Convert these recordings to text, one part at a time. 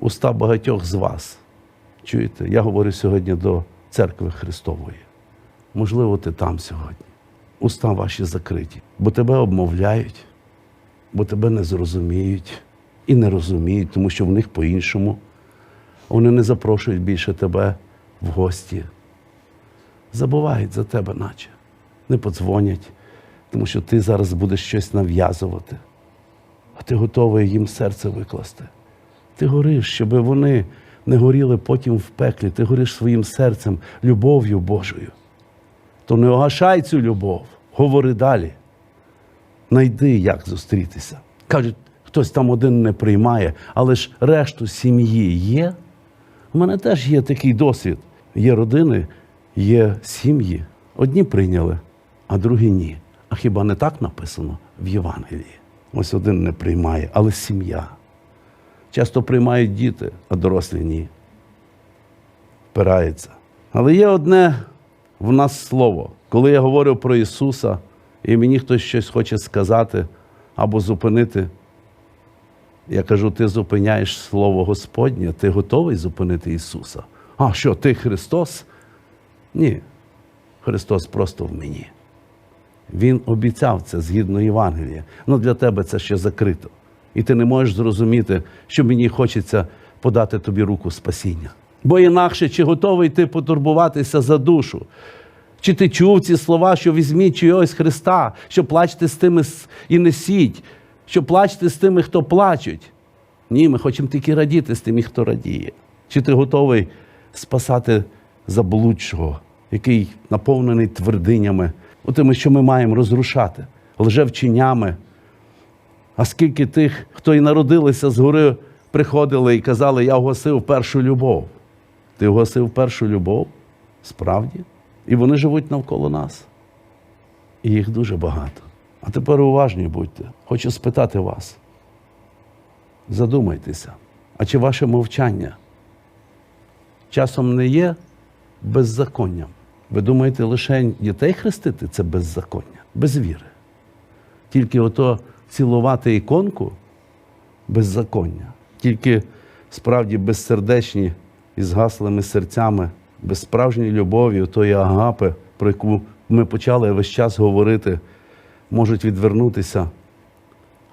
уста багатьох з вас. Чуєте? Я говорю сьогодні до церкви Христової. Можливо, ти там сьогодні. Уста ваші закриті, бо тебе обмовляють, бо тебе не зрозуміють і не розуміють, тому що в них по-іншому. Вони не запрошують більше тебе в гості. Забувають за тебе, наче. Не подзвонять, тому що ти зараз будеш щось нав'язувати, а ти готовий їм серце викласти. Ти гориш, щоб вони не горіли потім в пеклі. Ти гориш своїм серцем, любов'ю Божою. То не огашай цю любов, говори далі. Найди, як зустрітися. Кажуть, хтось там один не приймає, але ж решту сім'ї є. У мене теж є такий досвід. Є родини, є сім'ї. Одні прийняли, а другі ні. А хіба не так написано в Євангелії? Ось один не приймає, але сім'я. Часто приймають діти, а дорослі ні. Впирається. Але є одне в нас слово. Коли я говорю про Ісуса, і мені хтось щось хоче сказати або зупинити, я кажу, ти зупиняєш Слово Господнє, ти готовий зупинити Ісуса. А що, ти Христос? Ні. Христос просто в мені. Він обіцяв це згідно Євангелія. Ну для тебе це ще закрито. І ти не можеш зрозуміти, що мені хочеться подати тобі руку спасіння. Бо інакше, чи готовий ти потурбуватися за душу? Чи ти чув ці слова, що візьміть чогось Христа, що плачте з тими і несіть, що плачте з тими, хто плачуть? Ні, ми хочемо тільки радіти з тими, хто радіє. Чи ти готовий спасати заблудшого, який наповнений твердинями, тими, що ми маємо розрушати, лжевченнями? А скільки тих, хто і народилися згори, приходили і казали, я вгасив першу любов. Ти вгасив першу любов? Справді? І вони живуть навколо нас. І їх дуже багато. А тепер уважні будьте. Хочу спитати вас. Задумайтеся, а чи ваше мовчання часом не є беззаконням? Ви думаєте, лише дітей хрестити це беззаконня, без віри. Тільки ото цілувати іконку беззаконня, тільки справді безсердечні і згаслими серцями, без справжньої любові, тої агапи, про яку ми почали весь час говорити, можуть відвернутися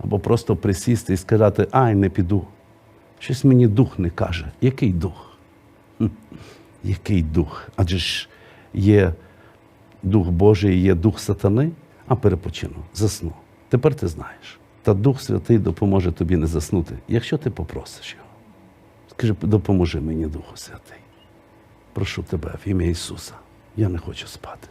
або просто присісти і сказати, ай, не піду. Щось мені дух не каже. Який дух? Який дух? Адже ж є дух Божий, є дух сатани, а перепочину, засну. Тепер ти знаєш. Та Дух Святий допоможе тобі не заснути, якщо ти попросиш його. Скажи, допоможи мені, Духу Святий. Прошу тебе в ім'я Ісуса. Я не хочу спати.